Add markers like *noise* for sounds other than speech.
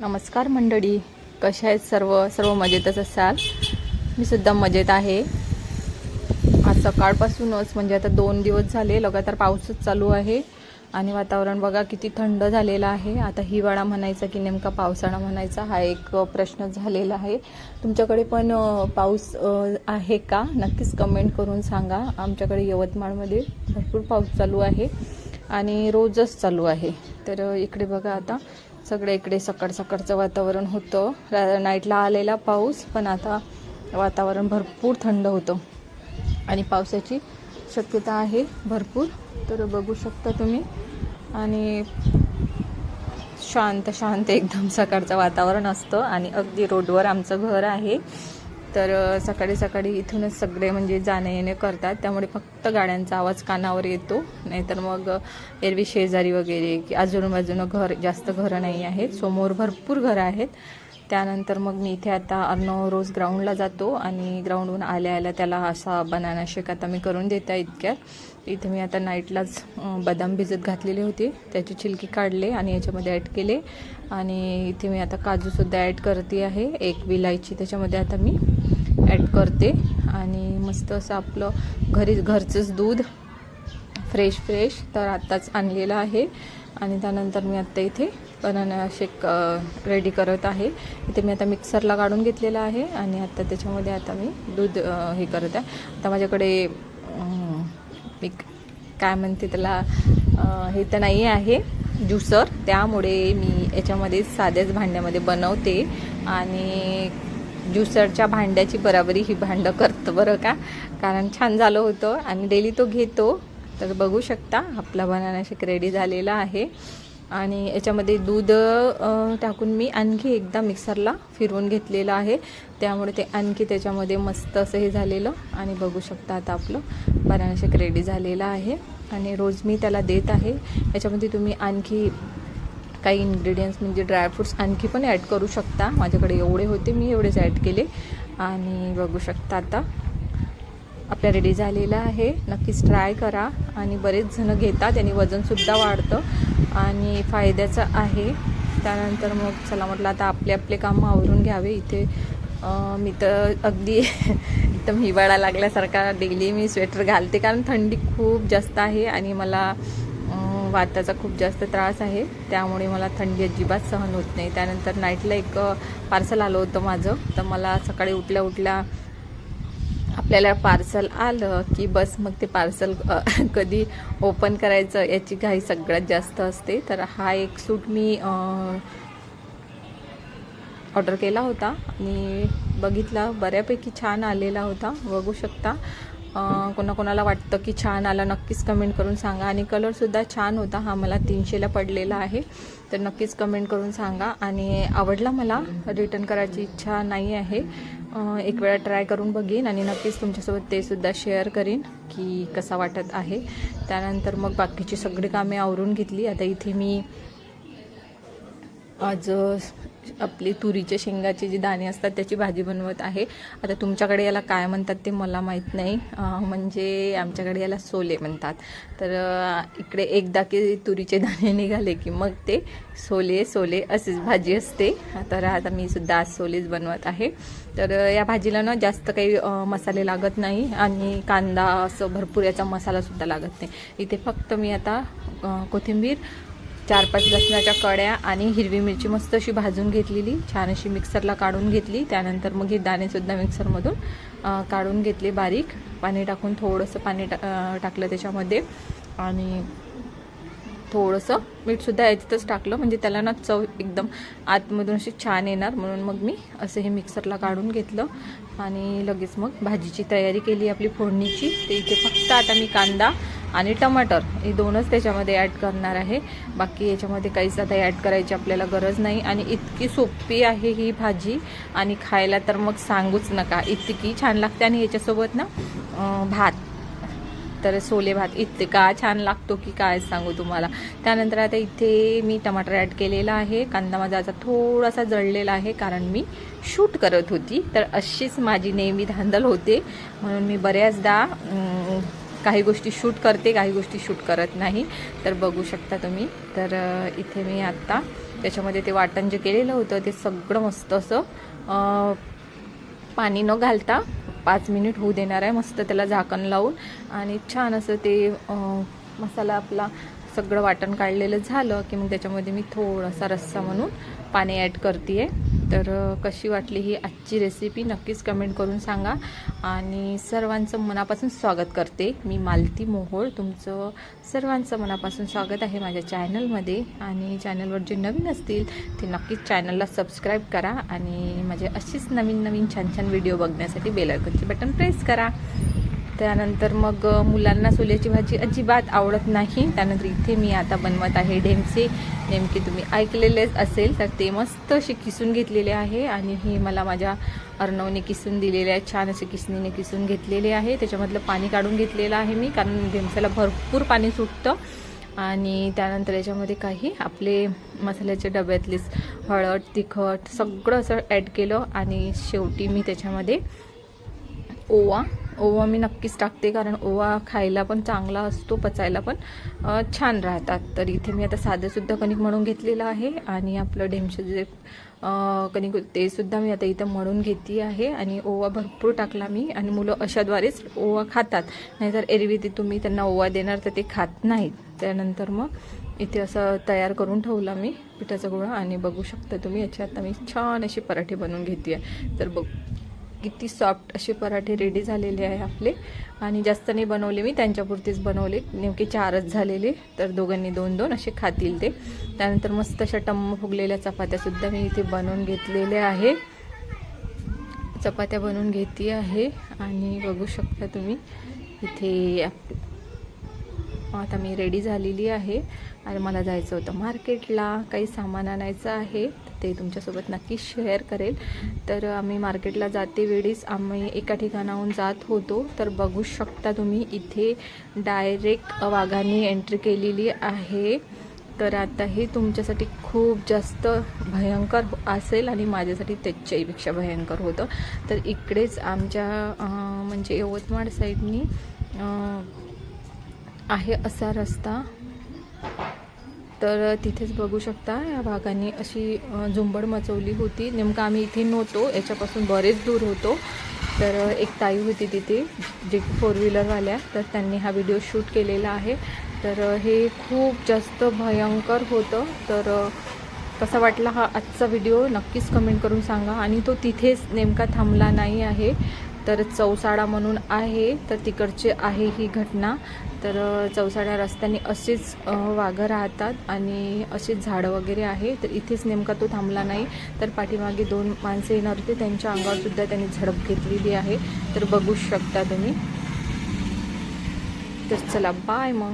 नमस्कार मंडळी कशा आहेत सर्व? सर्व मजेतच असाल? मी सुद्धा मजेत आहे. आज सकाळपासूनच म्हणजे आता दोन दिवस झाले लगातार पाऊसच चालू आहे. आणि वातावरण बघा किती थंड झालेलं आहे. आता हिवाळा म्हणायचा की नेमका पावसाळा म्हणायचा हा एक प्रश्न झालेला आहे. तुमच्याकडे पण पाऊस आहे का? नक्कीच कमेंट करून सांगा. आमच्याकडे यवतमाळमध्ये भरपूर पाऊस चालू आहे आणि रोजच चालू आहे. तर इकडे बघा आता. सगळं इकडे सकाळ सकाळचं वातावरण होतं. रा- नाईटला आलेला पाऊस पण आता वातावरण भरपूर थंड होतं. आणि पावसाची शक्यता आहे भरपूर. तर बघू शकता तुम्ही. आणि शांत शांत एकदम सकाळचं वातावरण असतं. आणि अगदी रोडवर आमचं घर आहे. तर सकाळी सकाळी इथूनच सगळे म्हणजे जाणे येणे करतात. त्यामुळे फक्त गाड्यांचा आवाज कानावर येतो. नाहीतर मग एरवी शेजारी वगैरे की आजूबाजूनं घर जास्त घरं नाही आहेत. समोर भरपूर घरं आहेत. त्यानंतर मग मी इथे आता अर्णव रोज ग्राउंडला जातो आणि ग्राउंडहून आल्या आल्या त्याला असा बनाना शेक आता मी करून देता इतक्यात. इथे मी आता नाईटलाच बदाम भिजत घातलेले होते. त्याची छिलकी काढले आणि याच्यामध्ये ॲड केले. आणि इथे मी आता काजूसुद्धा ॲड करते आहे. एक विलायची त्याच्यामध्ये आता मी. ॲड करते. आणि मस्त असं आपलं घरी घरचंच दूध फ्रेश फ्रेश तर आत्ताच आणलेलं आहे. आणि त्यानंतर मी आत्ता इथे बनाना शेक रेडी करत आहे. इथे मी आता मिक्सरला काढून घेतलेलं आहे. आणि आत्ता त्याच्यामध्ये आता मी दूध हे करत आहे. आता माझ्याकडे एक काय म्हणते त्याला हे तर नाही आहे ज्युसर त्यामुळे मी याच्यामध्ये साध्याच भांड्यामध्ये बनवते. आणि ज्युसरच्या भांड्याची बराबरी ही भांडं करतं बरं का? कारण छान झालं होतं आणि डेली तो घेतो. तर बघू शकता आपला बनाना शेक रेडी झालेला आहे. आणि याच्यामध्ये दूध टाकून मी आणखी एकदा मिक्सरला फिरवून घेतलेलं आहे. त्यामुळे ते आणखी त्याच्यामध्ये मस्त असं हे झालेलं. आणि बघू शकता आता आपलं बनाना शेक रेडी झालेलं आहे. आणि रोज मी त्याला देत आहे. याच्यामध्ये तुम्ही आणखी काही इन्ग्रेडियंट्स म्हणजे ड्रायफ्रूट्स आणखी पण ॲड करू शकता. माझ्याकडे एवढे होते मी एवढेच ॲड केले. आणि बघू शकता आता. आपल्या रेडी झालेलं आहे. नक्कीच ट्राय करा. आणि बरेच जण घेतात आणि वजनसुद्धा वाढतं. आणि फायद्याचं आहे. त्यानंतर मग चला म्हटलं आता आपले आपले कामं आवरून घ्यावे. इथे मी तर अगदी *laughs* एकदम हिवाळा लागल्यासारखा डेली मी स्वेटर घालते. कारण थंडी खूप जास्त आहे आणि मला वाताचा खूप जास्त त्रास आहे. त्यामुळे मला थंडी अजिबात सहन होत नाही. त्यानंतर नाईटला एक पार्सल आलं होतं माझं. तर मला सकाळी उठल्या उठल्या आपल्याला पार्सल आलं की बस मग ते पार्सल *laughs* कधी ओपन करायचं याची घाई सगळ्यात जास्त असते. तर हा एक सूट मी ऑर्डर केला होता आणि बघितला. बऱ्यापैकी छान आलेला होता. बघू शकता. कोणाकोणाला वाटतं की छान आला नक्कीच कमेंट करून सांगा. आणि कलरसुद्धा छान होता. हा मला तीनशेला पडलेला आहे. तर नक्कीच कमेंट करून सांगा. आणि आवडला मला? रिटर्न करायची इच्छा नाही आहे. एक वेळा ट्राय करून बघीन आणि नक्कीच तुमच्यासोबत ते सुद्धा शेअर करीन की कसा वाटत आहे. त्यानंतर मग बाकीची सगळी कामे आवरून घेतली. आता इथे मी आज आपली तुरीच्या शेंगाचे जे दाणे असतात त्याची भाजी बनवत आहे. आता तुमच्याकडे याला काय म्हणतात ते मला माहीत नाही. म्हणजे आमच्याकडे याला सोले म्हणतात. तर इकडे एकदा की तुरीचे दाणे निघाले की मग ते सोले सोले अशीच भाजी असते. तर आता मी सुद्धा आज सोलेच बनवत आहे. तर या भाजीला ना जास्त काही मसाले लागत नाही आणि कांदा असं भरपूर याचा मसालासुद्धा लागत नाही. इथे फक्त मी आता कोथिंबीर चार पाच लसणाच्या कड्या आणि हिरवी मिरची मस्त अशी भाजून घेतलेली. छान अशी मिक्सरला काढून घेतली. त्यानंतर मग हे दाणेसुद्धा मिक्सरमधून काढून घेतले बारीक. पाणी टाकून थोडंसं पाणी टा टाकलं त्याच्यामध्ये. आणि थोडंसं मीठसुद्धा याच्यातच टाकलं. म्हणजे त्याला ना चव एकदम आतमधून अशी छान येणार. म्हणून मग मी असं हे मिक्सरला काढून घेतलं. आणि लगेच मग भाजीची तयारी केली आपली फोडणीची. ते इथे फक्त आता मी कांदा आणि टमाटर हे दोनच त्याच्यामध्ये ॲड करणार आहे. बाकी याच्यामध्ये काहीच आता ॲड करायची आपल्याला गरज नाही. आणि इतकी सोपी आहे ही भाजी. आणि खायला तर मग सांगूच नका. इतकी छान लागते आणि याच्यासोबत ना भात. तर सोले भात इतका छान लागतो की काय सांगू तुम्हाला. त्यानंतर आता इथे मी टमाटर ॲड केलेला आहे. कांदा माझा आता थोडासा जळलेला आहे कारण मी शूट करत होती. तर अशीच माझी नेहमी धांदल होते. म्हणून मी बऱ्याचदा काही गोष्टी शूट करते काही गोष्टी शूट करत नाही. तर बघू शकता तुम्ही. तर इथे मी आत्ता त्याच्यामध्ये ते वाटण जे केलेलं होतं ते सगळं मस्त असं पाणी न घालता पाच मिनिट होऊ देणार आहे. मस्त त्याला झाकण लावून आणि छान असं ते मसाला आपला सगळं वाटण काढलेलं झालं की मग त्याच्यामध्ये मी थोडासा रस्सा म्हणून पाणी ॲड करते आहे तर कशी वाटली ही आजची रेसिपी नक्कीच कमेंट करून सांगा. आणि सर्वांचं मनापासून स्वागत करते मी मालती मोहोळ. तुमचं सर्वांचं मनापासून स्वागत आहे माझ्या चॅनलमध्ये आणि चॅनलवर जे नवीन असतील ते नक्कीच चॅनलला सबस्क्राईब करा. आणि माझे अशीच नवीन नवीन छान छान व्हिडिओ बघण्यासाठी बेलायकनचे बटन प्रेस करा. त्यानंतर मग मुलांना सोल्याची भाजी अजिबात आवडत नाही. त्यानंतर इथे मी आता बनवत आहे ढेमसे. नेमके तुम्ही ऐकलेलेच असेल तर ते मस्त असे किसून घेतलेले आहे आणि हे मला माझ्या अर्णवने किसून दिलेले आहे. छान असे किसणीने किसून घेतलेले आहे. त्याच्यामधलं पाणी काढून घेतलेलं आहे मी कारण ढेमसाला भरपूर पाणी सुटतं. आणि त्यानंतर याच्यामध्ये काही आपले मसाल्याच्या डब्यातलीच हळद तिखट सगळं असं ॲड केलं आणि शेवटी मी त्याच्यामध्ये ओवा ओवा मी नक्कीच टाकते कारण ओवा खायला पण चांगला असतो पचायला पण छान राहतात. तर इथे मी आता साधंसुद्धा कणिक म्हणून घेतलेलं आहे आणि आपलं डेमचं जे कणिक तेसुद्धा ते सुद्धा मी आता इथं मळून घेते आहे आणि ओवा भरपूर टाकला मी आणि मुलं अशाद्वारेच ओवा खातात. नाहीतर एरवी ते तुम्ही त्यांना ओवा देणार तर ते खात नाहीत. त्यानंतर मग इथे असं तयार करून ठेवला मी पिठाचा गोळा आणि बघू शकता तुम्ही याचे आता मी छान असे पराठे बनवून घेते आहे. तर बघ किती सॉफ्ट असे पराठे रेडी झालेले आहे आपले. आणि जास्त नाही बनवले मी त्यांच्यापुरतेच बनवले. नेमके चारच झालेले तर दोघांनी दोन दोन असे खातील ते. त्यानंतर मस्त अशा टम्म फुगलेल्या चपात्यासुद्धा मी इथे बनवून घेतलेल्या आहे. चपात्या बनवून घेते आहे. आणि बघू शकता तुम्ही इथे आप- आता मी रेडी झालेली आहे. आणि मला जायचं होतं मार्केटला काही सामान आणायचं आहे ते तुमच्यासोबत नक्की शेअर करेल. तर आम्ही मार्केटला जाते वेळीच. आम्ही एका ठिकाणाहून जात होतो तर बघू शकता तुम्ही इथे डायरेक्ट वाघांनी एंट्री केलेली आहे. तर आता हे तुमच्यासाठी खूप जास्त भयंकर असेल आणि माझ्यासाठी त्याच्याहीपेक्षा भयंकर होतं. तर इकडेच आमच्या म्हणजे यवतमाळ साईडनी आहे असा रस्ता. तर तिथेच बघू शकता या भागाने अशी झुंबड मचवली होती. नेमकं आम्ही इथे नव्हतो याच्यापासून बरेच दूर होतो. तर एक ताई होती तिथे जे फोर व्हीलरवाल्या तर त्यांनी हा व्हिडिओ शूट केलेला आहे. तर हे खूप जास्त भयंकर होतं. तर कसा वाटला हा आजचा व्हिडिओ नक्कीच कमेंट करून सांगा. आणि तो तिथेच नेमका थांबला नाही आहे. तर चौसाडा म्हणून आहे तर तिकडचे आहे ही घटना. तर चौसाळ्या चौसाडा रस्त्याने असेच वाघं राहतात आणि असेच झाडं वगैरे आहे. तर इथेच नेमका तो थांबला नाही. तर पाठीमागे दोन माणसं येणार होते. त्यांच्या अंगावरसुद्धा त्यांनी झडप घेतलेली आहे. तर बघू शकता तुम्ही. तर चला बाय मग.